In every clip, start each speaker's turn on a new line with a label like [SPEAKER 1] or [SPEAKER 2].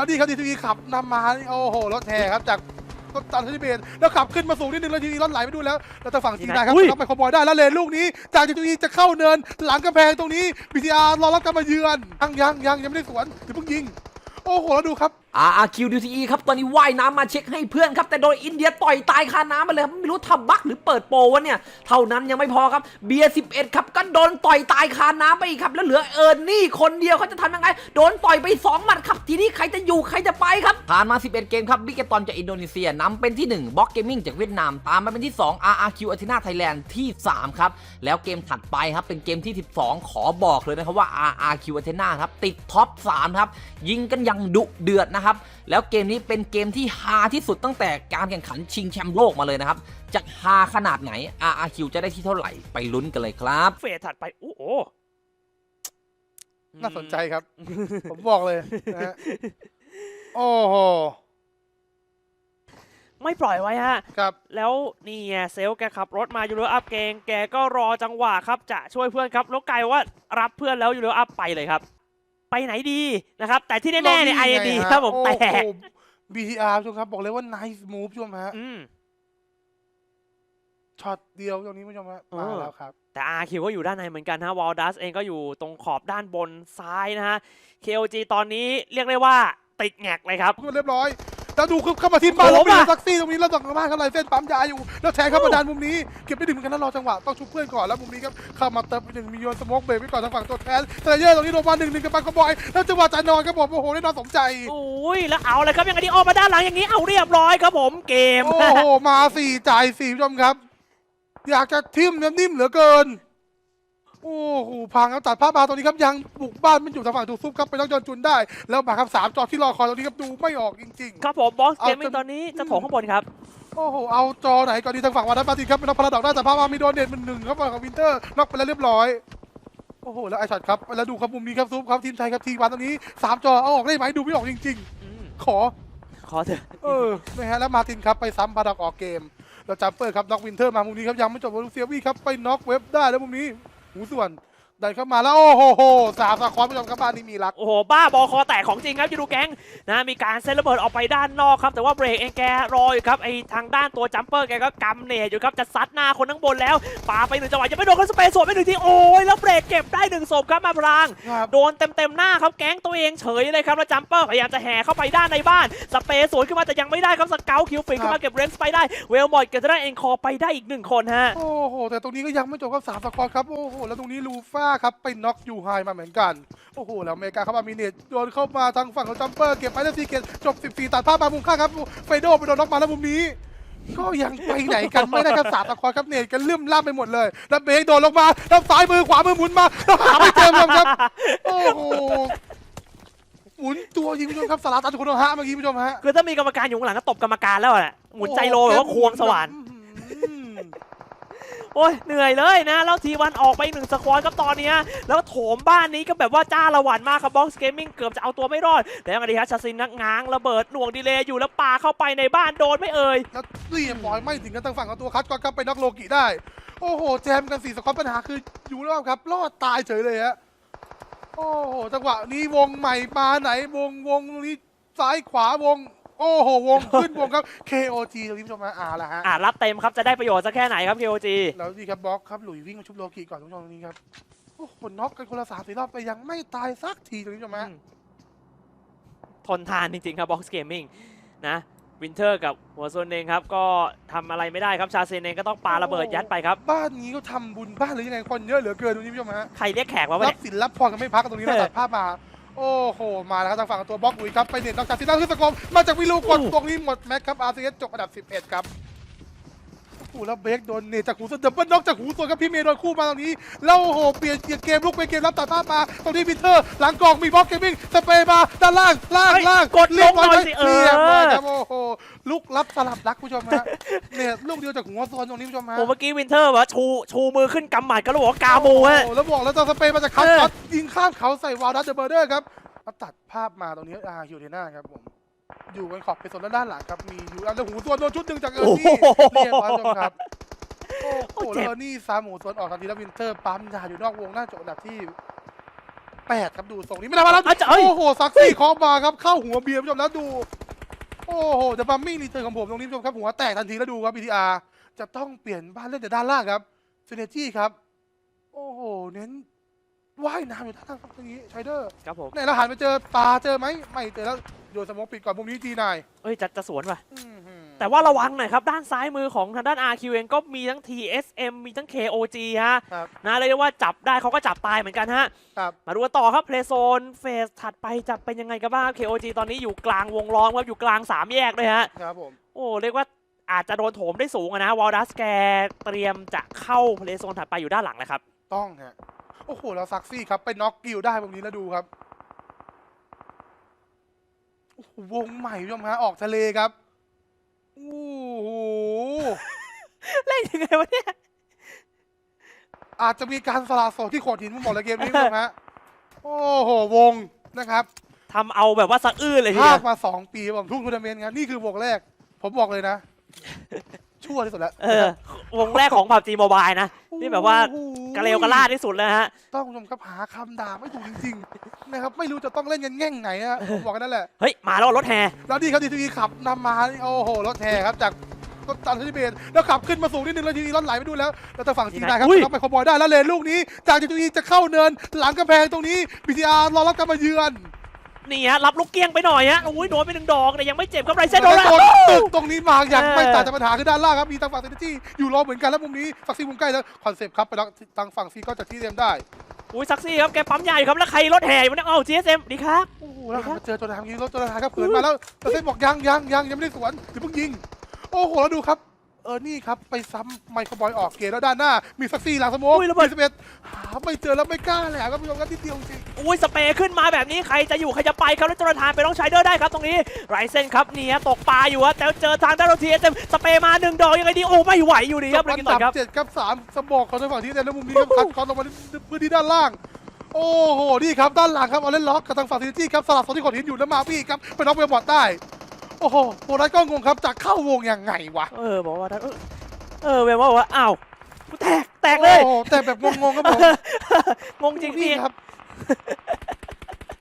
[SPEAKER 1] แล้วนี่ครับดีทีขับนำมานี่โอ้โหรถแห่ครับจากต้นตันทิเบตแล้วขับขึ้นมาสูงนิดนึงแล้วทีนี้รถไหลไปดูแล้วแล้วทางฝั่งจีนได้ครับ
[SPEAKER 2] อุ้ย
[SPEAKER 1] ต้องไปขโมยได้แล้วเลนลูกนี้ จากดีทีจะเข้าเนิน หลังกำแพงตรงนี้บีทีอาร์รอรับการมาเยือนยังยังยังยังไม่ได้สวนเดี๋ยวเพิ่งยิง โอ้โหแล้วดูครับ
[SPEAKER 3] RRQ DTE ครับ ตอนนี้ว่ายน้ำมาเช็คให้เพื่อนครับ แต่โดยอินเดียต่อยตายคาน้ำมาเลยครับ ไม่รู้ทำบักหรือเปิดโปวะเนี่ย เท่านั้นยังไม่พอครับ เบียร์11ครับ ก็โดนต่อยตายคาน้ำไปอีกครับ แล้วเหลือเอิร์นี่คนเดียวเขาจะทำยังไง โดนต่อยไป2หมัดครับ ทีนี้ใครจะอยู่ใครจะไปครับ ผ่านมา 11 เกมครับบิกเกตอนจากอินโดนีเซียนำเป็นที่1บล็อกเกมมิ่งจากเวียดนาม ตามมาเป็นที่2 RRQ a t h e n a Thailand ที่3ครับ แล้วเกมถัดไปครับ เป็นเกมที่ 12 ขอบอกเลยนะครับว่า RRQ a t h e n a ครับ ติดท็อป3ครับ ยิงกันอย่างดุเดือดนะครับ แล้วเกมนี้เป็นเกมที่ฮาที่สุดตั้งแต่การแข่งขันชิงแชมป์โลกมาเลยนะครับจะฮาขนาดไหน RRQ จะได้ที่เท่าไหร่ไปลุ้นกันเลยครับ
[SPEAKER 2] เฟสถัดไปโอ้โห
[SPEAKER 1] น่าสนใจครับ ผมบอกเลยนะฮะโอ้โห
[SPEAKER 2] ไม่ปล่อยไว้ฮะ
[SPEAKER 1] ครับ
[SPEAKER 2] แล้วนี่ไงเซลลแกขับรถมายูโรอัพเกง แกก็รอจังหวะครับ จะช่วยเพื่อนครับ แล้วกลายว่ารับเพื่อนแล้วยูโรอัพไปเลยครับ ไปไหนดีนะครับ แต่ที่แน่ๆเนี่ยไอเอ็นดีครับผมแตก
[SPEAKER 1] บีทีอาร์ชมครับ บอกเลยว่า nice move ชมฮะ
[SPEAKER 2] อืม
[SPEAKER 1] ช็อตเดียวตรงนี้ผู้ชมฮะ
[SPEAKER 2] เอ
[SPEAKER 1] มา
[SPEAKER 2] อ
[SPEAKER 1] แล้วครับ
[SPEAKER 2] แต่ RQ ก็อยู่ด้านในเหมือนกันฮะวอลดัสเองก็อยู่ตรงขอบด้านบนซ้ายนะฮะ KOG ตอนนี้เรียกได้ว่าติดแงกเลยครับ
[SPEAKER 1] เรียบร้อย แล้วดูเข้ามาที่บ้าน
[SPEAKER 2] โอ้
[SPEAKER 1] แล้ว
[SPEAKER 2] โห
[SPEAKER 1] ไปดู
[SPEAKER 2] มา
[SPEAKER 1] ซักซี่ตรงนี้แล้วจากบ้านเขาลายเส้นปั๊มยาอยู่ แล้วแทงเข้ามาดันมุมนี้เก็บได้ดึงเหมือนกันแล้วรอจังหวะต้องชุบเพื่อนก่อนแล้วมุมนี้ครับเข้ามาเติมไปหนึ่งมีโยนสโมกเบรกไว้ก่อนทางฝั่งตัวแทนแต่เย่ตรงนี้ลงมาหนึ่งหนึ่งกับบังกบอยแล้วจังหวะจะนอนครับผมโอ้โหได้นอนสมใจ
[SPEAKER 2] อุ้ยแล้วเอาเลยครับยังไงดีออกมาด้านหลังอย่างนี้เอาเรียบร้อยครับผมเกม
[SPEAKER 1] โอ้โหมาสี่จ่ายสี่ผู้ชมครับ อยากจะทิมน้ำนิ่มเหลือเกิน โอ้โหพังครับตัดภาพมาตรงนี้ครับยังบุกบ้านมันอยู่ทางฝั่งถูกซุปครับไปต้องยนต์จุนได้ แล้วมาครับสามจอที่รอคอยตรงนี้ครับดูไม่ออกจริงๆ
[SPEAKER 2] ครับผมบ็อกซ์
[SPEAKER 1] เอา
[SPEAKER 2] เกมมิ่ง
[SPEAKER 1] จน
[SPEAKER 2] ตอนนี้จะโถงข้างบนครับ
[SPEAKER 1] โอ้โห เอาจอไหนก่อนดีทางฝั่งวันนั้นปาตินครับเป็นนักพลาดอกได้แต่ภาพมามีโดนเด่นเป็นหนึ่งครับฝั่งของวินเตอร์น็อกไปแล้วเรียบร้อยโอ้โหแล้วไอช็อตครับแล้วดูครับมุมนี้ครับซุปครับทีมไทยครับทีวันตรงนี้สามจอเอาออกได้ไหมดูไม่ออกจริง
[SPEAKER 2] อืม
[SPEAKER 1] ๆขอ
[SPEAKER 2] ขอเถอะ
[SPEAKER 1] เออนะฮะแล้วมาร์ตินครับไปซ้ำพาดอกออกเกมแล้วจัมเปอร์ครับน็อกวินเทอร์มามุมนี้ครับยังไม่จบลูเซียวี่ครับไปน็อกเว็บได้แล้วมุมนี้ หูส่ว นดันเข้ามาแล้ว โอ้โหโหสามสะคอนผู้ชมครับบ้านนี้มีรัก
[SPEAKER 2] โอ้โห บ้าบอคอแตกของจริงครับยูดูแก๊งนะมีการเซตระเบิดออกไปด้านนอกครับ แต่ว่าเบรกเองแกรออยู่ครับไอทางด้านตัวจัมเปอร์แกก็กำเนตอยู่ครับ จะซัดหน้าคนข้างบนแล้วปาไปหนึ่งจังหวะยังไม่โดนเขาสเปซสวนไปหนึ่งทีโอ้ยแล้วเบรกเก็บได้หนึ่งศพครับมาพราง
[SPEAKER 1] ครับ
[SPEAKER 2] โดนเต็มๆหน้าครับแก๊งตัวเองเฉยเลยครับแล้วจัมเปอร์พยายามจะแห่เข้าไปด้านในบ้านสเปซสวนขึ้นมาแต่ยังไม่ได้ครับสเกลคิวฟินขึ้นมาเก็บเรนส์ไปได้เวลมอดเก็บจะได้เอ็นคอไปได้อีกหนึ่งคนฮะ
[SPEAKER 1] โอ้โห แต่ตรงนี้ก็ยังไม่จบครับสามสกอร์ครับ โอ้โห แล้วตรงนี้ลูฟ่าครับไปน็อกยูไฮมาเหมือนกัน โอ้โห แล้วอเมริกาเข้ามามีเนตโดนเข้ามาทางฝั่งของจัมเปอร์เก็บไปได้สี่เกตจบ 14 ตัดภาพมามุมข้างครับไฟโดไปโดนน็อกมาแล้วมุมนี้ ก็ยังไปไหนกันไม่ได้ครับสามสกอร์ครับเนตกันเลื่อมล่ามไปหมดเลย แล้วเบรกโดนลงมาแล้วซ้ายมือขวามือหมุนมาแล้วหาไม่เจอเลยครับ โอ้โหหมุนตัวยิงผู้ชมครับสาราตันคุณโอฮะเมื่อกี้ผู้ชมฮะ
[SPEAKER 2] คือถ้ามีกรรมการอยู่ข้างหลังก็ตบกรรมการแล้วแหละหมุนใจโลแบบว่าควงสว่าน
[SPEAKER 1] อื้อหือ
[SPEAKER 2] โอ้ยเหนื่อยเลยนะ แล้วทีวันออกไปหนึ่งสควอตครับตอนนี้แล้วโถมบ้านนี้ก็แบบว่าจ้าละหวันมากครับบ็อกซ์เกมมิ่งเกือบจะเอาตัวไม่รอด แต่ยังไงดีครับชาซินนักง้างระเบิดหน่วงดีเลย์อยู่แล้วปาเข้าไปในบ้านโดนไม่เอ่ย
[SPEAKER 1] แล้วเรียบร้อยไม่ถึงกันทางฝั่งของตัวคัดก่อนครับไปน็อกโลกิได้โอ้โหแจมกันสี่สกอตปัญหาคืออยู่แล้วครับรอดตายเฉยเลยฮะโอ้โหจังหวะนี้วงใหม่มาไหนวงวงตรงนี้ซ้ายขวาวง โอ้โห วงขึ้นวงครับ KOG ตรงนี้ผู้ชมฮะอ่าละฮะ
[SPEAKER 2] อ่ารับเต็มครับจะได้ประโยชน์สักแค่ไหนครับ KOG
[SPEAKER 1] แล้วนี่ครับบล็อกครับหลุยวิ่งมาชุบโลกิก่อนทุกผู้ชมตรงนี้ครับโอ้โหน็อกกันคนละสามสี่รอบไปยังไม่ตายสักทีตรงนี้ผู้ชมฮะ
[SPEAKER 2] อืมทนทานจริงๆครับบ็อกซ์เกมมิ่งนะวินเทอร์กับหัวโซนเองครับ ก็ทำอะไรไม่ได้ครับชาเซนเองก็ต้องปาระเบิดยัดไปครับ
[SPEAKER 1] บ้านนี้ก็ทำบุญบ้านหรือยังไงคนเยอะเหลือเกินตรงนี้ผู้ชมฮะ
[SPEAKER 2] ใครเรียกแขกวะวะ
[SPEAKER 1] รั
[SPEAKER 2] เนี่
[SPEAKER 1] บ
[SPEAKER 2] ย
[SPEAKER 1] สินรับพรกันไม่พักกันตรงนี้เราตัดภาพมา โอ้โห มาแล้วครับทางฝั่งตัวบล็อกอุยครับ ไปเน็ตนอกจากซิน่าขึ้นสกอมมาจากวิลูกดตรงนี้หมดแม็กครับอาร์ซีเอสจบอันดับ 11 ครับ หแล้วเบรกโดนเนตจากหูส่วนดับเบิลน็อกจากหูส่วนครับพี่เมย์โดนคู่มาตรงนี้แล้วโอ้โหเปลี่ยนเกียร์เกมลุกไปเกมรับตัดภาพมาตรงนี้วินเทอร์หลังกล่องมีบล็อกเกมมิ่งสเปรย์มาด้านล่างล่าง
[SPEAKER 2] เฮ้ย
[SPEAKER 1] ล่าง
[SPEAKER 2] กดลงหน่อยสิเออ
[SPEAKER 1] เรียบร้อยครับโอ้โหลุกรับสลับรักผู้ชมฮะเนี่ยลูกเดียวจากหัวโซนตรงนี้ผู้ชมฮะ
[SPEAKER 2] ผมเมื่อกี้วินเทอร์ว่าชูชูมือขึ้นกำหมัดก็รู้ว่ากาโมฮะ
[SPEAKER 1] โอ้โหแล้วบอกแล้วจะสเปรย์มาจากเขา
[SPEAKER 2] เออ
[SPEAKER 1] ช็อตยิงข้ามเขาใส่วาลดัสเดอะเบอร์เดอร์ครับมาตัดภาพมาตรงนี้อาฮิวเทน่าครับผม อยู่กันขอบเป็นโซนด้านหลังครับ มีอยู่แล้วหูส่วนโดนชุดหนึ่งจากเออร์นี่เรียบร้อยจบครับ โอ้โหแล้วเออร์นี่ซ้ำหูส่วนออกทันทีแล้ววินเตอร์ปั๊มยาอยู่นอกวงน่าจะอันดับที่แปดครับดูทรงนี้ไม่ได้มาแล้ว
[SPEAKER 2] อาจจะเอ้ย
[SPEAKER 1] โอ้โหซักซี่เคอมาครับเข้าหัวเบียร์ผู้ชมแล้วดู โอ้โหจะบัมมี่รีเทิร์นของผมตรงนี้ผู้ชมครับหัวแตกทันทีแล้วดูครับ BTR จะต้องเปลี่ยนบ้านเล่นแต่ด้านล่างครับเซเนจี้ครับ โอ้โหเน้นว่ายน้ำอยู่ด้านล่างครับตรงนี้ไชเดอร์
[SPEAKER 2] ครับผม
[SPEAKER 1] ไหนเราหันไปเจอปลาเจอไหมไม่เจอแล้ว โยนสมองปิดก่อนมุมนี้จีนาย
[SPEAKER 2] เอ้ยจะจะสวนว่ะ
[SPEAKER 1] อื้อหือ
[SPEAKER 2] แต่ว่าระวังหน่อยครับ ด้านซ้ายมือของทางด้าน RQ เองก็มีทั้ง TSM มีทั้ง KOG ฮะ
[SPEAKER 1] ครับ
[SPEAKER 2] นะเลยกได้ว่าจับได้เขาก็จับตายเหมือนกันฮะ
[SPEAKER 1] ครับ
[SPEAKER 2] มาดูกันต่อครับเพลโซนเฟสถัดไปจะเป็นยังไงกันบ้างครับ KOG ตอนนี้อยู่กลางวงล้อมครับอยู่กลางสามแยกเลยฮะ
[SPEAKER 1] ครับผม
[SPEAKER 2] โอ้เรียกว่าอาจจะโดนโถมได้สูงอะนะวอลดัสแกเตรียมจะเข้าเพลโซนถัดไปอยู่ด้านหลังแล้วครับ
[SPEAKER 1] ต้องฮะ โอ้โห เราซักซี่ครับ ไปน็อกกิลได้มุมนี้แล้วดูครับโอ้โห วงใหม่ผู้ชมฮะออกทะเลครับโอ้โห
[SPEAKER 2] เล่นยังไงวะเนี่ย
[SPEAKER 1] อาจจะมีการสละโสดที่โขดหินมาหมดเลยเกมนี้ผู้ชมฮะโอ้โหวงนะครับ
[SPEAKER 2] ทำเอาแบบว่าสะอื้นเลยที
[SPEAKER 1] ภา
[SPEAKER 2] เดี
[SPEAKER 1] ค
[SPEAKER 2] ยว
[SPEAKER 1] มาสองปีผมทุ่งทัวร์นาเมนต์ครับนี่คือวงแรก ผมบอกเลยนะชั่วที่สุดแล้ว
[SPEAKER 2] เออ วงแรกของผับจีโมบายนะ นี่แบบว่า
[SPEAKER 1] โอ้โห
[SPEAKER 2] กระเลวกระลาดที่สุดเลยฮะ
[SPEAKER 1] ต้องผู้ชมครับหาคำด่าไม่ถูกจริงๆนะครับไม่รู้จะต้องเล่นกันแง่งไหนนะผมบอกกันนั่นแหละ
[SPEAKER 2] เฮ้ย มาแล้วรถแห่
[SPEAKER 1] แล้วนี่ครับดีทีวีขับนำมานี่โอ้โหรถแห่ครับจากรถตันที่เบนแล้วขับขึ้นมาสูงนิดนึงแล้วทีนี้รถไหลไปดูแล้วแล้วทางฝั่งจีนได้ครับ
[SPEAKER 2] อุ้ย
[SPEAKER 1] เข้าไปขโมยได้แล้วเลนลูกนี้ จากดีทีวีจะเข้าเนิน หลังกำแพงตรงนี้บีทีอาร์รอรับการมาเยือน
[SPEAKER 2] นี่ฮะรับลูกเกี้ยงไปหน่อยฮะอุ้ยโดนไปหนึ่งดอกแต่ยังไม่เจ็บครับไรเซนโดน
[SPEAKER 1] แล้ว
[SPEAKER 2] แล้ว
[SPEAKER 1] โดนตึกตรงนี้มาอย่างไม่
[SPEAKER 2] เออ
[SPEAKER 1] ต่างจากปัญหาคือด้านล่างครับมีทางฝั่งเซนจี้อยู่รอเหมือนกันแล้วมุมนี้ฝั่งซีมุมใกล้แล้วคอนเซปต์ครับไปทางฝั่งซีก็จะที่เรียมได้
[SPEAKER 2] อุ้ยซักซี่ครับแกปั๊มใหญ่ครับแล้วใครรถแห่อยู่เนี่ยเอ้า GSM ดีครับ
[SPEAKER 1] โอ้โหแล้วหันมาเจอตัวทางยิงรถตัวทางครับเผินมาแล้วแต่เส้นบอกยังยังยังยังไม่ได้สวนเดี๋ยวเพิ่งยิง โอ้โหแล้วดูครับ เออนี่ครับ ไปซ้ำไมโครบอยออกเกมแล้วด้านหน้า มีซักซี่หลังสโมก
[SPEAKER 2] อุ้ยระเบิด
[SPEAKER 1] สิบเอ็ดหาไม่เจอแล้วไม่กล้าแหละครับผู้ชมครับที่เดียวจริง
[SPEAKER 2] อุ้ยสเปรย์ขึ้นมาแบบนี้ใครจะอยู่ใครจะไปครับแล้วจรทานไปต้องใช้เดอร์ได้ครับตรงนี้ไรเซนครับนี่ฮะตกปลาอยู่ฮะแต่เจอทางด้านทีเอสเอ็มสเปรย์มาหนึ่งดอกยังไงดีโอ้ไม่ไหวอยู่ดีครับเลยกินต่อยครับ
[SPEAKER 1] เจ็ดครับสามสมองของทางฝั่งที่เด่นแล้วมุมนี้ครับคัดคอนลงมาพื้นที่ด้านล่าง โอ้โหนี่ครับด้านหลังครับเอาเล่นล็อกกับทางฝั่งซีจี้ครับสลับโซนที่ขดหินอยู่แล้วมาพี่ครับไปน็อกเวลบอร์ดได้ โอ้โหโบนัสก็งงครับจะเข้าวงยังไงวะ
[SPEAKER 2] เออบอกว่าเออเออเวลบอกว่าอ้าวกูแตกแตกเลย
[SPEAKER 1] โอ้โหแต่แบบงงๆครับผม
[SPEAKER 2] งงจริงพี่
[SPEAKER 1] ครับ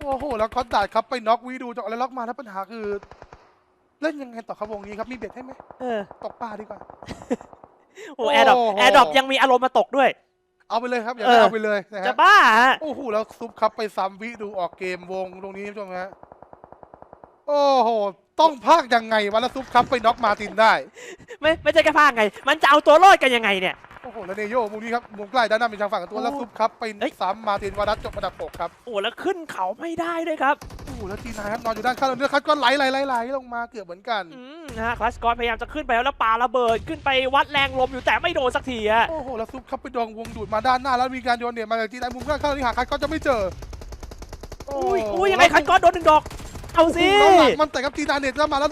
[SPEAKER 1] โอ้โหแล้วคอนดาดครับไปน็อกวีดูจากอะไรล็อกมาแล้วปัญหาคือ เล่นยังไงต่อครับวงนี้ครับมีเบ็ดให้ไหม
[SPEAKER 2] เออ
[SPEAKER 1] ตกปลาดีกว่า
[SPEAKER 2] โอ้แอร์ดรอป
[SPEAKER 1] โอ้โห
[SPEAKER 2] แอร์ดรอปยังมีอารมณ์มาตกด้วย
[SPEAKER 1] เอาไปเลยครับอย่า
[SPEAKER 2] เอ
[SPEAKER 1] ได้
[SPEAKER 2] อ
[SPEAKER 1] เอาไปเลยนะ
[SPEAKER 2] จะ
[SPEAKER 1] ฮะ
[SPEAKER 2] บ้าฮะ
[SPEAKER 1] โอ้โหแล้วซุปครับไปซ้ำวิดูออกเกมวงตรงนี้คุณผู้ชมฮะโอ้โห ต้องพากยังไงวะแล้วซุปครับไปน็อกมาร์ตินได้
[SPEAKER 2] ไม่ไม่ใช่แค่พากไง มันจะเอาตัวรอดกันยังไงเนี่ย
[SPEAKER 1] โอ้โหแล้วเนโยมุมนี้ครับมุมใกล้ด้านหน้าเป็นทางฝั่งของตัวแล้วซุปครับไป
[SPEAKER 2] เอ้ย
[SPEAKER 1] ซ้ำมาร์ตินวารัสจบอันดับหกครับ
[SPEAKER 2] โอ้แล้วขึ้นเขาไม่ได้ด้วยครับ
[SPEAKER 1] โอ้โหแล้วทีนายครับนอนอยู่ด้านข้างแล้วเนื้อคัดก็ไหลไหลไหลไหลลงมาเกือบเหมือนกัน
[SPEAKER 2] อืมนะฮะคลาสกอตพยายามจะขึ้นไปแล้วแล้วปาระเบิดขึ้นไปวัดแรงลมอยู่แต่ไม่โดนสักทีฮะ
[SPEAKER 1] โอ้โหแล้วซุปครับไปโดนวงดูดมาด้านหน้าแล้วมีการโยนเนี่ยมาจากที่ไหนมุมข้างๆที่หาคัดก็จะไม่เจอ
[SPEAKER 2] อุ้ยอุ้ยยังไงคันกอตโดนหนึ่งดอก เอาสิ
[SPEAKER 1] โอ้โหแล้วหลังมันแต่กับจีนาเน็ตแล้วมาแล้ว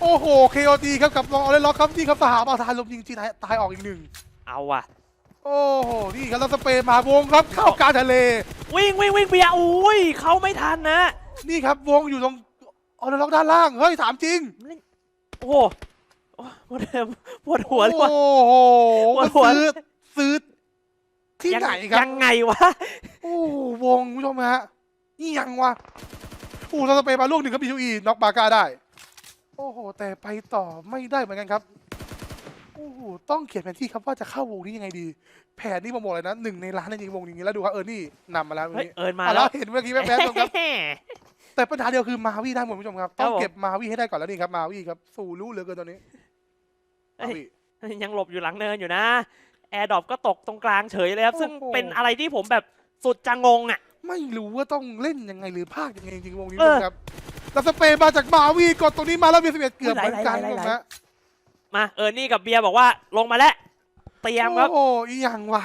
[SPEAKER 1] โอ้โหเคโอดีครับกับลองเอาเลยล็อกครับนี่ครับสหามาทานลมยิงจีนายตายออกอีกหนึ่ง
[SPEAKER 2] เอาว่ะ
[SPEAKER 1] โอ้โหนี่ครับแล้วสเปรย์มาวงครับเข้ากลางทะเล
[SPEAKER 2] วิ่งวิ่งวิ่งเบียร์อุ้ยเขาไม่ทันนะ
[SPEAKER 1] นี่ครับวงอยู่ตรงเอาเลยล็อกด้านล่างเฮ้ยถามจริง
[SPEAKER 2] โอ้โหโอ้ปวดปวดหัวเลยว่ะ
[SPEAKER 1] โอ้โห
[SPEAKER 2] ปว
[SPEAKER 1] มั
[SPEAKER 2] ด
[SPEAKER 1] น
[SPEAKER 2] หัว
[SPEAKER 1] ซื้อซื้อที่ไหนครั
[SPEAKER 2] ยั
[SPEAKER 1] บ
[SPEAKER 2] งไงวะ
[SPEAKER 1] โอ้โหวงคุณผู้ชมฮะนี่ยังวะ โอ้โหแล้วสเปรย์มาลูกหนึ่งครับบีชูอีน็อกบาก้าได้ โอ้โห แต่ไปต่อไม่ได้เหมือนกันครับ โอ้โห ต้องเขียนแผนที่ครับว่าจะเข้าวงนี้ยังไงดี แผนนี่ผมบอกเลยนะหนึ่งในล้านจริงๆวงอย่างนี้แล้วดูครับเออนี่นำมาแล้วตรง
[SPEAKER 2] เฮ้ย
[SPEAKER 1] นี้
[SPEAKER 2] เอิญมา
[SPEAKER 1] อะ
[SPEAKER 2] แล้
[SPEAKER 1] แล้ววเห็นเมื่อกี้แป๊บๆตรงครับ แต่ปัญหาเดียวคือมาวีได้หมดคุณผู้ชมครับ
[SPEAKER 2] ครับ
[SPEAKER 1] ต้อง
[SPEAKER 2] ผม
[SPEAKER 1] เก็บมาวีให้ได้ก่อนแล้วนี่ครับมาวีครับสู่รู้เหลือเกินตอนนี้
[SPEAKER 2] เอ้
[SPEAKER 1] มายวี
[SPEAKER 2] ยังหลบอยู่หลังเนินอยู่นะแอร์ดรอปก็ตกตรงกลางเฉยเลยครับ ซึ่ง
[SPEAKER 1] โอ้โห
[SPEAKER 2] เป็นอะไรที่ผมแบบสุดจะงงอะ
[SPEAKER 1] ไม่รู้ว่าต้องเล่นยังไงหรือภาคยังไงจริงๆวงนี้
[SPEAKER 2] เออ
[SPEAKER 1] ครับแล้วสเปรย์มาจากมาวีกดตรงนี้มาแล้วมีสิบเอ็ดเกือบ
[SPEAKER 2] ไหล
[SPEAKER 1] เหมือนกัน
[SPEAKER 2] ไหลไหล
[SPEAKER 1] คุณผู้ชมฮะ
[SPEAKER 2] มาเออนี่กับเบียร์บอกว่าลงมาแล้วเตรียมครับ
[SPEAKER 1] โอ้โหอีหยังวะ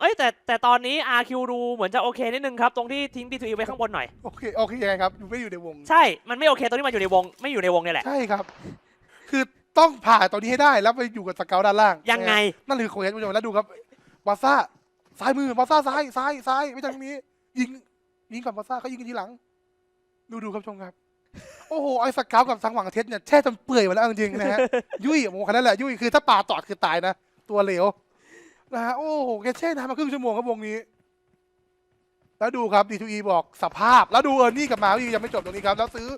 [SPEAKER 2] เอ้ยแต่แต่ตอนนี้ RQ ดูเหมือนจะโอเคนิดนึงครับ ตรงที่ทิ้ง D2E ไว้ข้างบนหน่อย
[SPEAKER 1] โอเคโอเคยังไงครับอยู่ไม่อยู่ในวง
[SPEAKER 2] ใช่ มันไม่โอเคตรงที่มันอยู่ในวง ไม่อยู่ในวงเนี่ยแหละ
[SPEAKER 1] ใช่ครับ คือต้องผ่าตัวนี้ให้ได้แล้วไปอยู่กับสเกลด้านล่าง
[SPEAKER 2] ยังไง
[SPEAKER 1] นั่นคือโคเอสคุณผู้ชมแล้วดูครับวาซ่าซ้ายมือวาซ่าซ้ายซ้ายซ้ายไม่ใช่ตรงนี้ ยิงยิงกับวาซ่าเขายิงกันทีหลัง ดูดูครับชมครับ โอ้โหไอ้สเกลกับทางหวังเทสเนี่ยแช่จนเปื่อยหมดแล้วเอาจริงๆนะฮะ ยุ่ยโมคันนั้นแหละยุ่ยคือถ้าป่าตอดคือตายนะ ตัวเหลวนะฮะโอ้โหแกแช่น้ำมาครึ่งชั่วโมงครับวงนี้ แล้วดูครับ D2E บอกสภาพ แล้วดูเออร์นี่กับมาวี่ยังไม่จบตรงนี้ครับ แล้วซื้อ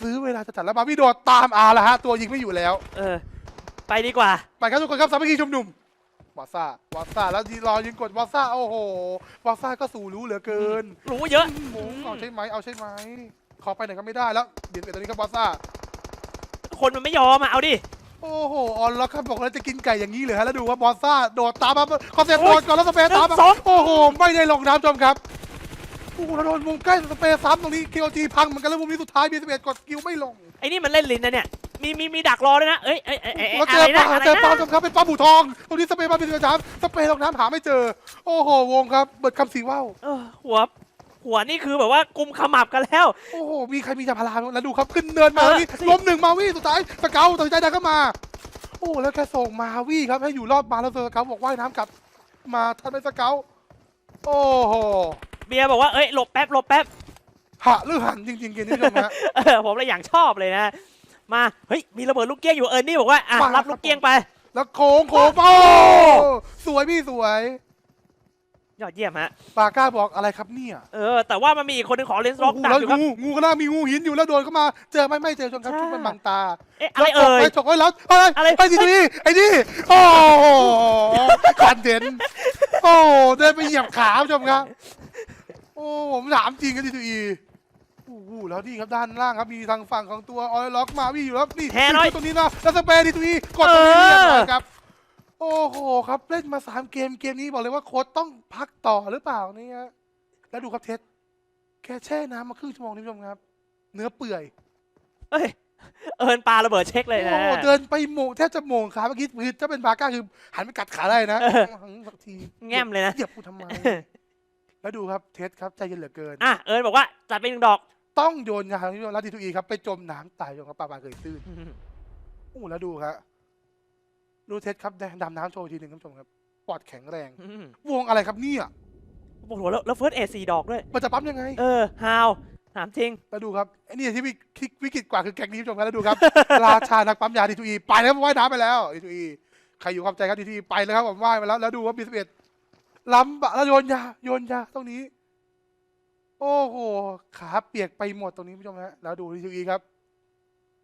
[SPEAKER 1] ซื้อเวลาจะจัดแล้วมาวี่โดดตามอาละฮะตัวยิงไม่อยู่แล้ว
[SPEAKER 2] เออ ไปดีกว่า
[SPEAKER 1] ไปครับทุกคนครับสามัคคีชุมนุม วาซ่าวาซ่าแล้วดีรอยิงกดวาซ่าโอ้โหวาซ่าก็สู่รู้เหลือเกิน
[SPEAKER 2] รู้เยอะ
[SPEAKER 1] หมงเอาใช่ไหมเอาใช่ไหมขอไปไหนก็ไม่ได้แล้วเดี๋ยวเดี๋ยวตอนนี้ครับวาซ่า
[SPEAKER 2] คนมันไม่ยอมอะเอาดิ
[SPEAKER 1] โอ้โหออนล็อกครับบอกแล้วจะกินไก่อย่างนี้เลยฮะแล้วดูว่าบอสซ่าโดดตามมาคอนเซ็ปต์โดดก่อนแล้วสเปรย์ตามมา
[SPEAKER 2] สอง
[SPEAKER 1] โอ้โหไม่ได้ลงน้ำจมครับโอ้โหแล้วโดนมุมใกล้สเปรย์ซ้ำตรงนี้เคโอจีพังเหมือนกันแล้วมุมนี้สุดท้ายบีสเปกดสกิลไม่ลง
[SPEAKER 2] ไอ้นี่มันเล่นลิ้นนะเนี่ย มีมีมีดักรอด้วยนะเอ้ยเอ้ยเอ้ยเอ้ย
[SPEAKER 1] แล้วเจ
[SPEAKER 2] อะ
[SPEAKER 1] อ
[SPEAKER 2] ไร
[SPEAKER 1] ป
[SPEAKER 2] นะ
[SPEAKER 1] ลา
[SPEAKER 2] อะไร
[SPEAKER 1] เจอปลา
[SPEAKER 2] นะ
[SPEAKER 1] จมครับเป็นปลาบูทองตรงนี้สเปรย์มาเป็นกระชามสเปรย์ลงน้ำหาไม่เจอ โอ้โหวงครับเบิดคำสีว่าว
[SPEAKER 2] เออหัวหัวนี่คือแบบว่ากุมขมับกันแล้ว
[SPEAKER 1] โอ้โหมีใครมียาพาราบ้างแล้วดูครับขึ้นเนินมา
[SPEAKER 2] เออ
[SPEAKER 1] นี่
[SPEAKER 2] สิ
[SPEAKER 1] ล้มหนึ่งมาวี่สุดท้ายสเกลตัดสินใจดันเข้ามา โอ้แล้วแกส่งมาวี่ครับให้อยู่รอดมาแล้วสเกลบอกว่ายน้ำกลับมาทันไปสเกลโอ้โห
[SPEAKER 2] เบียร์บอกว่าเอ้ยหลบแป๊บหลบแป๊บ
[SPEAKER 1] หะหรือหันจริงๆเกมนี้ผู้ชมฮะ
[SPEAKER 2] เออผมเลยอย่างชอบเลยนะ มาเฮ้ยมีระเบิดลูกเกี้ยงอยู่เอิร์นนี่บอกว่าอะ
[SPEAKER 1] มารั
[SPEAKER 2] รับลูกเกี้ยงไป
[SPEAKER 1] แล้วโค้งโค้งโอ้สวยพี่สวย
[SPEAKER 2] ยอดเยี่ยมฮะ
[SPEAKER 1] ปาก้าบอกอะไรครับเนี่ย
[SPEAKER 2] เออ แต่ว่ามันมีอีกคนหนึงของเลนส์ร็อก
[SPEAKER 1] โอ้โห
[SPEAKER 2] ดัก
[SPEAKER 1] แล้ว
[SPEAKER 2] อยู่ครับ
[SPEAKER 1] งูงูก็น่ามีงูหินอยู่แล้วโดนเข้ามาเจอไม่ไม่เจอชนครับ
[SPEAKER 2] ใช่
[SPEAKER 1] ชุดมันบังตา
[SPEAKER 2] เอ๊ะอะไรเอ่ย
[SPEAKER 1] แล้วจกไว้จกไว้แล้วเฮ้ย
[SPEAKER 2] อะไร
[SPEAKER 1] ไอ้ดีดีไอ้นี่โอ้โหคอนเทนต์โอ้เดินไปเหยียบขาผู้ชมครับโอ้ผมถามจริงกันดีที โอ้โหแล้วนี่ครับด้านล่างครับมีทางฝั่งของตัวออยล็อกมาวี่อยู่แล้วนี่
[SPEAKER 2] แทนหน่อย
[SPEAKER 1] ตรงนี้นะแล้วสเปรย์ดีทีกดตรงนี้
[SPEAKER 2] เออ
[SPEAKER 1] เรียบร้อยครับ โอ้โหครับเล่นมาสามเกมเกมนี้บอกเลยว่าโค้ชต้องพักต่อหรือเปล่าเนี่ยแล้วดูครับเท็ดแค่แช่น้ำมาครึ่งชั่วโมงนี่ผู้ชมครับ เนื้อเปื่อย
[SPEAKER 2] เอ้ยเอิร์นปาระเบิดเช็คเลยนะ
[SPEAKER 1] โอ้โหเดินไปโมงแทบจะโมงขาเมื่อกี้คือถ้าเป็นบาก้าคือหันไปกัดขาได้นะ
[SPEAKER 2] เออ
[SPEAKER 1] สักที
[SPEAKER 2] แง้มเลยนะ
[SPEAKER 1] เหยียบกูทำไมแล้วดูครับเท็ดครับใจเย็นเหลือเกิน
[SPEAKER 2] อะเอิร์นบอกว่าจัดไปหนึ่งดอก
[SPEAKER 1] ต้องโยนยาทางที่รัดดีทูอีครับ ไปจมน้ำตายจนครับปลาปลาเคยตื้นโอ้โหแล้วดูครับดูเท็ดครับดำน้ำโชว์อีกทีหนึ่งท่านผู้ชมครับปอดแข็งแรง วงอะไรครับเนี่ย
[SPEAKER 2] โอ้โหแล้วแล้วเฟิร์สเอสี่ดอกด้วย
[SPEAKER 1] มันจะปั๊มยังไง
[SPEAKER 2] เออฮาวถามจริง
[SPEAKER 1] แล้วดูครับไอ้นี่ที่วิกฤตวิกฤตกว่าคือแกงนี้ผู้ชมครับแล้วดูครับราชานักปั๊มยาดีทูอีไปแล้วว่ายน้ำไปแล้วดีทูอีใครอยู่ความใจครับดีทูอีไปแล้วครับผมว่ายมาแล้วแล้วดูว่าบีสเอ็ดล้ำบะแล้วโยนยาโยนยาตรงนี้ โอ้โห ขาเปียกไปหมดตรงนี้ผู้ชมฮะ แล้วดูดีทูอีครับ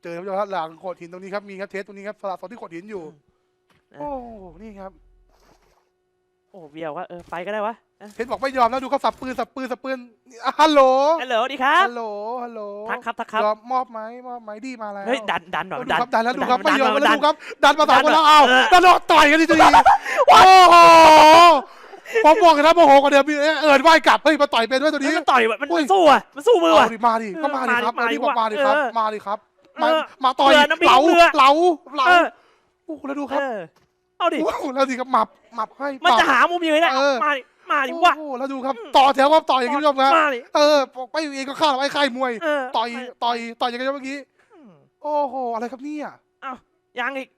[SPEAKER 1] เจอท่านผู้ชมครับหลังโขดหินตรงนี้ครับ มีครับเทสตรงนี้ครับสลับสดที่โขดหินอยู่
[SPEAKER 2] อืม
[SPEAKER 1] โอ้โห นี่ครับ
[SPEAKER 2] โอ้เบียร์ว่าเออไปก็ได้วะอะ
[SPEAKER 1] เทสบอกไม่ยอมแล้วดูเขาสับปืนสับปืนสับปืนอะฮัลโหล
[SPEAKER 2] ฮัลโหลดีครับ
[SPEAKER 1] ฮัลโหล ฮัลโหล
[SPEAKER 2] ทักครับทักครับ
[SPEAKER 1] ยอมมอบไหมมอบไหมดีมาแล้ว
[SPEAKER 2] เฮ้ยดันดันหน่อย
[SPEAKER 1] ดู
[SPEAKER 2] ดัน
[SPEAKER 1] ครับดันแล้วดูครับไม่ยอม
[SPEAKER 2] ดัน
[SPEAKER 1] แล้ว
[SPEAKER 2] ดัน
[SPEAKER 1] ดูครับ ดันมาสองคนแล้วเอา
[SPEAKER 2] เออ
[SPEAKER 1] ดันแล้วต่อยกันทีทีโอ้โห ผมบอกเลยนะโมโหกว่าเดิมพี่เอิญว่ายกลับเฮ้ยมาต่อยเป็นด้วยตัว
[SPEAKER 2] เฮ้
[SPEAKER 1] นี้
[SPEAKER 2] ยมันต่อยว่ะมัน
[SPEAKER 1] อุ้ย
[SPEAKER 2] มันสู้อะมันสู้มือว่ะ
[SPEAKER 1] เอาดิมาดิก็มาดิครับ
[SPEAKER 2] มา
[SPEAKER 1] มา
[SPEAKER 2] ดิ
[SPEAKER 1] ดิบอกมาดิครับ
[SPEAKER 2] เออ
[SPEAKER 1] มาดิครับ มา
[SPEAKER 2] เออ
[SPEAKER 1] มาต่อย
[SPEAKER 2] เบื่อน้ำพริก
[SPEAKER 1] เหลา
[SPEAKER 2] เบื่อ
[SPEAKER 1] เหลาเหลา
[SPEAKER 2] เออ
[SPEAKER 1] โอ้โหแล้วดูครับ
[SPEAKER 2] เออเอาดิ
[SPEAKER 1] โอ้โหแล้วดิครับหมับหมับให้
[SPEAKER 2] มัน
[SPEAKER 1] ห
[SPEAKER 2] จะหามุมยังไงได้
[SPEAKER 1] เออ
[SPEAKER 2] มาดิมาดิ
[SPEAKER 1] โอ้
[SPEAKER 2] วะ
[SPEAKER 1] โหแล้วดูครับ ต่อแถวว่าต่อยอย่างนี้ผู้ชมครับ
[SPEAKER 2] มาดิ
[SPEAKER 1] เออบอกไปเองก็ฆ่าเราไอ้ค่ายมวย
[SPEAKER 2] เออ
[SPEAKER 1] ต่อยต่อยต่อยอย่างนี้เมื่อกี้
[SPEAKER 2] อืม
[SPEAKER 1] โอ้โหอะไรครับเนี่ย
[SPEAKER 2] ยังอีก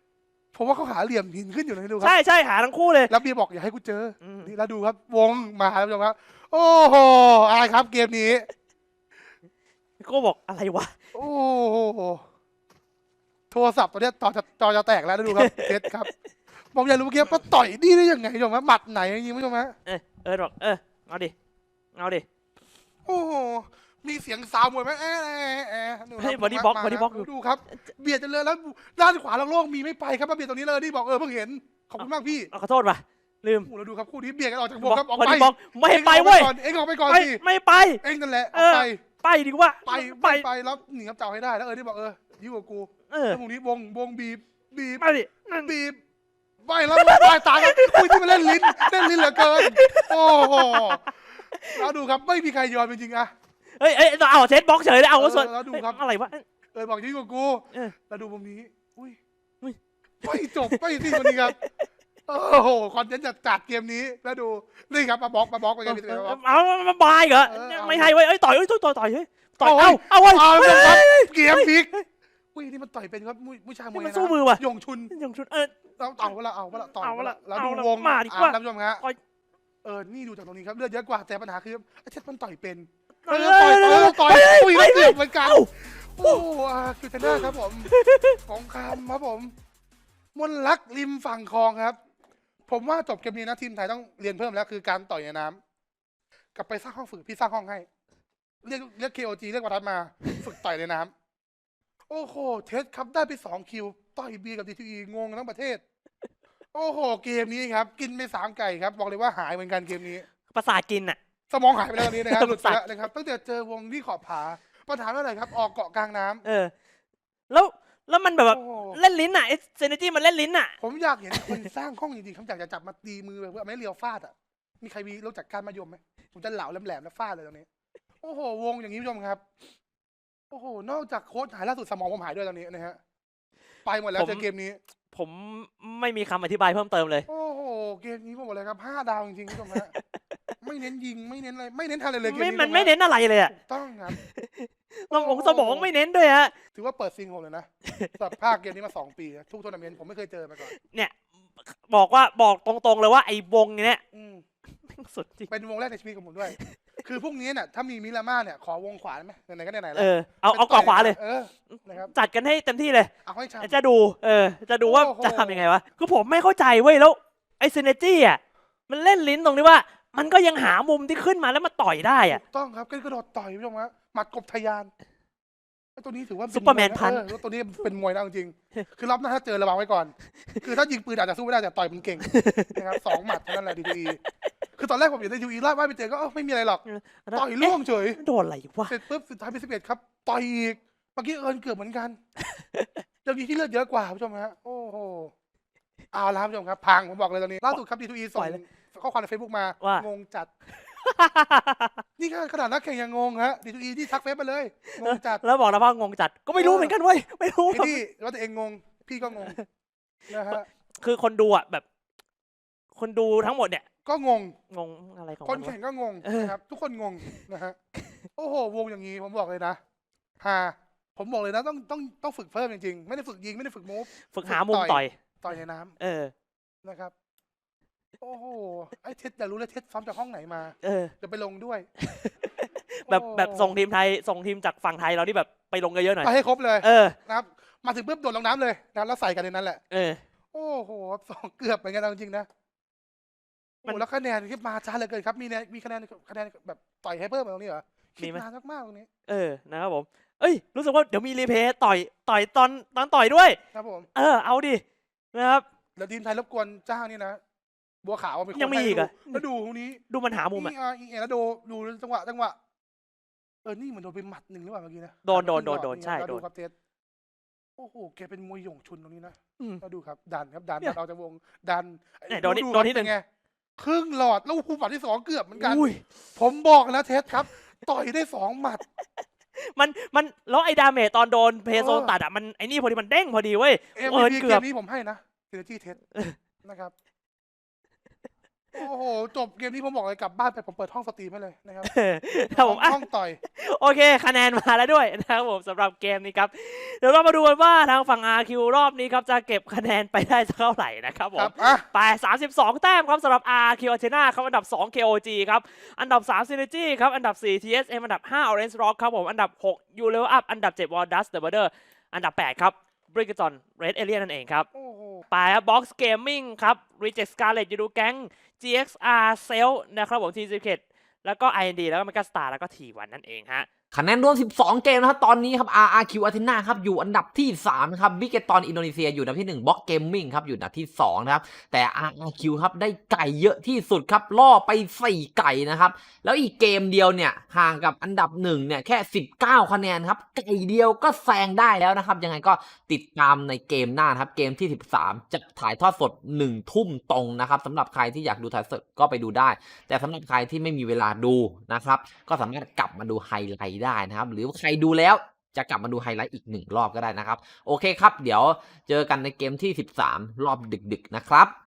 [SPEAKER 1] ผมว่าเขาหาเหลี่ยมหินขึ้นอยู่นะดูครับ
[SPEAKER 2] ใช่ใช่หาทั้งคู่เลย
[SPEAKER 1] แล้วเบียร์บอกอย่าให้กูเจอ
[SPEAKER 2] อืม
[SPEAKER 1] นี่แล้วดูครับวงมาครับผู้ชมครับ โอ้โหอะไรครับเกมนี้
[SPEAKER 2] โก็บอกอะไรวะ
[SPEAKER 1] โอ้โหโทรศัพท์ตัวเนี้ยจอจะจอจะแตกแล้วนะดูครับเทสครับผมอยากรู้เมื่อกี้ว่าต่อยนี่ได้ยังไงผู้ชมครับหมัดไหนยิงผู้ชมฮะ
[SPEAKER 2] เออเออบอกเออเอาดิเอาดิ
[SPEAKER 1] โอ้โห มีเสียงซาวมวยไหมเอ๊ะเอ๊ะเอ๊ะดูค
[SPEAKER 2] เฮ้
[SPEAKER 1] รั
[SPEAKER 2] ย body box
[SPEAKER 1] มา
[SPEAKER 2] body box อยู่
[SPEAKER 1] ดูครับ เบียดจะเลยแล้วด้านขวาเราโล่งมีไม่ไปครับมาเบียดตรงนี้เลยนี่บอกเออเพิ่งเห็นขอบคุณมากพี่
[SPEAKER 2] เอาขอโทษว่ะลืม
[SPEAKER 1] โอ้โหเราดูครับคู่นี้เบียดกันออกจากวงครับออกไป
[SPEAKER 2] บอกไม่ให้ไปเว้ย
[SPEAKER 1] เอ็งออกไปก่อน
[SPEAKER 2] ไม่
[SPEAKER 1] สิ
[SPEAKER 2] ไม่ไป
[SPEAKER 1] เอ็งนั่นแหละอ
[SPEAKER 2] อ
[SPEAKER 1] กไป
[SPEAKER 2] ไปดีกว่า
[SPEAKER 1] ไป
[SPEAKER 2] ไป
[SPEAKER 1] ไปแล้วหนีครับเจ้าให้ได้แล้วเออที่บอกเออยิ่งกว่ากู
[SPEAKER 2] เออ
[SPEAKER 1] แล้วพรุ่งนี้วงวงบีบบีบ
[SPEAKER 2] มาดินั่น
[SPEAKER 1] บีบไปแล้วไปตายครับคุยที่มาเล่นลิ้นเล่นลิ้นเหลือเกิน โอ้โหแล้วดูครับไม่มีใครยอมจริงๆอะ
[SPEAKER 2] เฮ้ยเอ้ยเอาเซตบล็อกเฉยเลยเอา
[SPEAKER 1] เออ
[SPEAKER 2] ส่วน
[SPEAKER 1] แล้วดูครับ
[SPEAKER 2] เฮ้ยอะไรวะ
[SPEAKER 1] เออบอกยิ่งกว่ากู
[SPEAKER 2] เออ
[SPEAKER 1] แล้วดูมุมนี้ อุ้ย
[SPEAKER 2] อุ้ย
[SPEAKER 1] ไม่จบไม่สิ้นวันนี้ครับ โอ้โหคอนเทนต์จัดจัดเกมนี้ แล้วดูนี่ครับมาบล็อกมาบล็อกไปกัน
[SPEAKER 2] เออ
[SPEAKER 1] มาบล็อก
[SPEAKER 2] เอามาบายเหรอ
[SPEAKER 1] เออเอา
[SPEAKER 2] ไม่ให้เว้ยเอ้ยต่อยเอ้ยต่อยต่อยต่อยเฮ้ยต่อย
[SPEAKER 1] โอ้
[SPEAKER 2] เอา
[SPEAKER 1] ย
[SPEAKER 2] เอาเว้ย
[SPEAKER 1] เอา
[SPEAKER 2] เฮ้
[SPEAKER 1] เลย
[SPEAKER 2] ย
[SPEAKER 1] ครับ
[SPEAKER 2] เฮ้ย
[SPEAKER 1] เกมพลิกอุ้ยนี่มันต่อยเป็นครับมุ้ยผู้ชายมวย
[SPEAKER 2] นี่มัน
[SPEAKER 1] นะ
[SPEAKER 2] สู้มือว่ะ
[SPEAKER 1] ยงชุน
[SPEAKER 2] ยังชุดเออ
[SPEAKER 1] เราเอาเวละเอาเวละต่อย
[SPEAKER 2] เอาวะ
[SPEAKER 1] เว
[SPEAKER 2] ละ
[SPEAKER 1] ละแล้ว
[SPEAKER 2] เอา
[SPEAKER 1] ดู
[SPEAKER 2] ละ
[SPEAKER 1] วง
[SPEAKER 2] มาดีกว่า
[SPEAKER 1] อะท่านผู้ชมฮะ
[SPEAKER 2] ต่อย
[SPEAKER 1] เออนี่ดูจากตรงนี้ครับเลือดเยอะกว่าแต่ปัญหาคือไอ้เช็ดมันต่อยเป็น
[SPEAKER 2] เฮ้
[SPEAKER 1] เออต่อยต่อยต่อยอุ้ย
[SPEAKER 2] เฮ้
[SPEAKER 1] แล้ว
[SPEAKER 2] ย
[SPEAKER 1] เกือบเหมือนกัน
[SPEAKER 2] เอ้า
[SPEAKER 1] โอ้อาคือเทนเนอร์ครับผมของคำครับผมมนลักริมฝั่งคลองครับ ผมว่าจบเกมนี้นะทีมไทยต้องเรียนเพิ่มแล้วคือการต่อยในน้ำกลับไปสร้างห้องฝึกพี่สร้างห้องให้ เรียกเรียก KOG เรียกวัทัดมาฝึกต่อยในน้ำโอ้โหเทสครับได้ไปสองคิว ต่อยเบียร์กับ DTE งงกันทั้งประเทศ โอ้โห เกมนี้ครับ กินไปสามไก่ครับ บอกเลยว่าหายเหมือนกันเกมนี้
[SPEAKER 2] ประสาทกินอะ
[SPEAKER 1] สมองหายไปแล้วตอนนี้นะครับ หลุดไป
[SPEAKER 2] สัต
[SPEAKER 1] แล้ว
[SPEAKER 2] ว์
[SPEAKER 1] นะครับตั้งแต่เจอวงที่ขอบผาปัญหาว่าอะไรครับ ออกเกาะกลางน้ำ
[SPEAKER 2] เออ แล้วแล้วมันแบบว่า
[SPEAKER 1] โอ้โห
[SPEAKER 2] เล่นลิ้นอะเอเซนจี้มันเล่นลิ้นอะ
[SPEAKER 1] ผมอยากเห็นคนสร้างห้องจริงๆเขาอยากจะจับมาตีมือแบบว่าไม่เลียวฟาดอะมีใครมีรู้จักการมายมไหมผมจะเหลาแหลมๆแล้วฟาดเลยตรงนี้โอ้โห วงอย่างนี้ผู้ชมครับ โอ้โห นอกจากโค้ชหายล่าสุดสมองผมหายด้วยตอนนี้นะฮะ ไปหมดแล้ว
[SPEAKER 2] ผม
[SPEAKER 1] เจอเกมนี้
[SPEAKER 2] ผมไม่มีคำอธิบายเพิ่มเติมเลย
[SPEAKER 1] โอ้โห เกมนี้ผมบอกเลยครับห้าดาวจริงๆผู้ชมฮะ ไม่เน้นยิงไม่เน้นอะไรไม่เน้นทำอะไรเลยเกม
[SPEAKER 2] ไม่
[SPEAKER 1] นี้
[SPEAKER 2] มันไม่เน้นอะไรเลยอะ
[SPEAKER 1] ถูกต้องครับ
[SPEAKER 2] สมองสมองไม่เน้นด้วยฮะ
[SPEAKER 1] ถือว่าเปิดซิงผมเลยนะสำหรับภาคเกมนี้มาสองปีนะทุกทัวร์นาเมนต์ผมไม่เคยเจอมาก่อน
[SPEAKER 2] เนี่ย บอกว่าบอกตรงๆเลยว่าไอ้วงเนี้ย
[SPEAKER 1] อืม
[SPEAKER 2] แม่งสุดจริง
[SPEAKER 1] เป็นวงแรกในชีวิตของผมด้วย คือพวกนี้เนี่ยถ้ามีมิรามาเนี่ยขอวงขวาได้ไหมไหนๆก็ไหนๆแล้
[SPEAKER 2] เอ
[SPEAKER 1] ว
[SPEAKER 2] อเอาเอาก่อขวาเลย
[SPEAKER 1] เออนะครับ
[SPEAKER 2] จัดกันให้เต็มที่เลย
[SPEAKER 1] เอาให้ชัด
[SPEAKER 2] จะดู เออ จะดูว่า
[SPEAKER 1] โอ้โห
[SPEAKER 2] จะทำยังไงวะ คือผมไม่เข้าใจเว้ย แล้วไอ้เซเนจี้อะ มันเล่นลิ้นตรงที่ว่า มันก็ยังหามุมที่ขึ้นมาแล้วมาต่อยได้อะ
[SPEAKER 1] ถูกต้องครับก็กระโดดต่อยผู้ชมครับหมัดกบทะยานไอ้ตัวนี้ถือว่า
[SPEAKER 2] ซุปเปอร์แมน
[SPEAKER 1] วยะ
[SPEAKER 2] พัน
[SPEAKER 1] เออตัวนี้เป็นมวยนะจริงๆคือรอบหน้าถ้าเจอระวังไว้ก่อน คือถ้ายิงปืนอาจจะสู้ไม่ได้แต่ต่อยมันเก่งนะครับสองหมัดเท่านั้นแหละดีดี คือตอนแรกผมเห็นในทีวีไล่ว่าไปเจอก็เอ้าไม่มีอะไรหรอก ต่อยล่วงเฉย
[SPEAKER 2] โดนอะไรวะ
[SPEAKER 1] เสร็จปุ๊บสุดท้ายเป็นสิบเอ็ดครับ ต่อยอีก เมื่อกี้เอิญเกือบเหมือนกันเดี๋ยวนี้ที่เลือดเยอะกว่าผู้ชมฮะ โอ้โห เอาละครับผู้ชมครับ พังผมบอกเลยตอนนี้ ล่าสุดครับดีทูอีส่งข้อความในเฟซบุ๊กมา
[SPEAKER 2] ว่า
[SPEAKER 1] งงจัด นี่ขนาดนักแข่งยังงงฮะดีทูอีที่ทักเฟซมาเลย งงจัด
[SPEAKER 2] แล้วบอกนะว่างงจัด ก็ไม่รู้เหมือนกันเว้ย ไม่รู้
[SPEAKER 1] ไอ้ที่ว่าตัวเองงง พี่ก็งงนะฮะ
[SPEAKER 2] คือคนดูอะแบบ คนดูทั้งหมดเนี่ย
[SPEAKER 1] ก็งง
[SPEAKER 2] งงอะไรของ
[SPEAKER 1] คน
[SPEAKER 2] มันวะ
[SPEAKER 1] แข่งก็งง
[SPEAKER 2] เออ
[SPEAKER 1] นะครับ ทุกคนงงนะฮะโอ้โห วงอย่างนี้ผมบอกเลยนะฮาผมบอกเลยนะต้องต้องต้องฝึกเพิ่มจริงๆ ไม่ได้ฝึกยิงไม่ได้ฝึกมูฟ
[SPEAKER 2] ฝึกหามุมต่อย
[SPEAKER 1] ต่อยในน้ำ
[SPEAKER 2] เออ
[SPEAKER 1] นะครับ โอ้โหไอ้เท็ดอยากรู้เลยเท็ดซ้อมจากห้องไหนมา
[SPEAKER 2] เออ
[SPEAKER 1] จะไปลงด้วย
[SPEAKER 2] แบบ
[SPEAKER 1] โอ้
[SPEAKER 2] แบบส่งทีมไทยส่งทีมจากฝั่งไทยเราที่แบบไปลงกันเยอะหน่อย
[SPEAKER 1] ไปให้ครบเลย
[SPEAKER 2] เออ
[SPEAKER 1] นะครับมาถึงปุ๊บโดดลงน้ำเลยนะแล้วใส่กันในนั้นแหละ
[SPEAKER 2] เออ
[SPEAKER 1] โอ้โหสองเกือบเหมือนกันเอาจริงๆนะ
[SPEAKER 2] มัน
[SPEAKER 1] โอ้แล้วคะแนนที่มาช้าเหลือเกินครับ มีแนนมีคะแนนคะแนนแบบต่อยให้เพิ่มมาตรงนี้เหรอคิด
[SPEAKER 2] มีไหม
[SPEAKER 1] นานมากๆตรงนี้
[SPEAKER 2] เออ นะครับผม เอ้ย รู้สึกว่าเดี๋ยวมีรีเพย์ต่อย ต่อยตอนตอนต่อยด้วย
[SPEAKER 1] ครับผม
[SPEAKER 2] เออ เอาดิ นะครับ
[SPEAKER 1] เดี๋ยวทีมไทยรบกวนจ้างนี่นะ บัวขาวเป็นคน
[SPEAKER 2] ยังมี
[SPEAKER 1] ให้
[SPEAKER 2] อีกเหรอ
[SPEAKER 1] ดูแล้วดูตรงนี้
[SPEAKER 2] ดูมันหามุมอะ
[SPEAKER 1] นี่อะอีเอแล้วดูดูจังหวะจังหวะ เออ นี่เหมือนโดนไปหมัดหนึ่งหรือเปล่าเมื่อกี้นะ
[SPEAKER 2] โดนโดน
[SPEAKER 1] ครึ่งหลอ
[SPEAKER 2] โดน
[SPEAKER 1] นี่
[SPEAKER 2] ใช่
[SPEAKER 1] แล้ว
[SPEAKER 2] โด
[SPEAKER 1] ดู
[SPEAKER 2] น
[SPEAKER 1] ครับเทสโอ้โห แกเป็นมวยหยงชุนตรงนี้นะ
[SPEAKER 2] อืม
[SPEAKER 1] แล้วดูครับ ดันครับ ดัน
[SPEAKER 2] เนี่ย
[SPEAKER 1] ดันเอาจากวง ดัน
[SPEAKER 2] เนี่ยโดนนิด
[SPEAKER 1] ครับ
[SPEAKER 2] โดนนิดหนึ่ง
[SPEAKER 1] เป็ไง ครึ่งหลอดแล้วคู่ฝันที่สองเกือบเหมือนกัน
[SPEAKER 2] อุ้ย
[SPEAKER 1] ผมบอกนะเทสครับ ต่อยได้สองหมัด
[SPEAKER 2] มันมันแล้วไอ้ดาเมจตอนโดนเพโซ
[SPEAKER 1] เออ
[SPEAKER 2] ตัดอะมันไอ้นี่พอดีมันเด้งพอดีเว้ย
[SPEAKER 1] เอ็ม
[SPEAKER 2] เอิญ
[SPEAKER 1] พี
[SPEAKER 2] เกื
[SPEAKER 1] เก
[SPEAKER 2] อบ
[SPEAKER 1] มนี้ผมให้นะเซนจี้เทสนะครับ โอ้โห จบเกมนี้ผมบอกเลยกลับบ้านไปผมเปิดห้องสตรีมให้เลยนะครับ
[SPEAKER 2] เออครับผมอะ
[SPEAKER 1] ห้องต่อย
[SPEAKER 2] โอเค คะแนนมาแล้วด้วยนะครับผมสำหรับเกมนี้ครับ เดี๋ยวเรามาดูกันว่าทางฝั่ง RQ รอบนี้ครับจะเก็บคะแนนไปได้สักเท่าไหร่นะครับผ
[SPEAKER 1] ครั
[SPEAKER 2] ม
[SPEAKER 1] บอะ
[SPEAKER 2] ไป 32 แต้มครับสำหรับ RQ Athena ครับอันดับ 2 KOG ครับ อันดับ 3 Synergy ครับ อันดับ 4 TSM อันดับ 5 Orange Rock ครับผม อันดับ 6 U Level Up อันดับ 7 Wall Dust The Border อันดับ 8 ครับ b r i g a t o n Red Alien นั่นเองครับ
[SPEAKER 1] โอ้โห
[SPEAKER 2] ไปครับ Box Gaming ครับ Reject Scarlet ยูดูแก๊ง GXR Cell นะครับผม T c k แล้วก็ IND แล้วก็ Mega Star แล้วก็ T1 นั่นเองฮะ
[SPEAKER 3] คะแนนรวม 12 เกมนะครับ ตอนนี้ครับ RRQ Athena ครับ อยู่อันดับที่3นะครับบิเกตอนอินโดนีเซียอยู่อันดับที่1 b ล็อกเกมมิ่งครับ อยู่อันดับที่2นะครับ แต่ RRQ ครับ ได้ไก่เยอะที่สุดครับ ล่อไป 4 ไก่นะครับ แล้วอีกเกมเดียวเนี่ย ห่างกับอันดับ1เนี่ย แค่ 19 คะแนนครับ ไก่เดียวก็แซงได้แล้วนะครับ ยังไงก็ติดตามในเกมหน้านครับ เกมที่ 13 จะถ่ายทอดสด 1 ทุ่มตรงนะครับสำหรับใครที่อยากดูถ่ายสดก็ไปดูได้ แต่สำหรับใครที่ไม่มีเวลาดูนะครับ ก็สามารถกลับมาดูไฮไลท์ได้นะครับ หรือใครดูแล้วจะกลับมาดูไฮไลท์อีกหนึ่งรอบก็ได้นะครับ โอเคครับ เดี๋ยวเจอกันในเกมที่ 13 รอบดึกๆนะครับ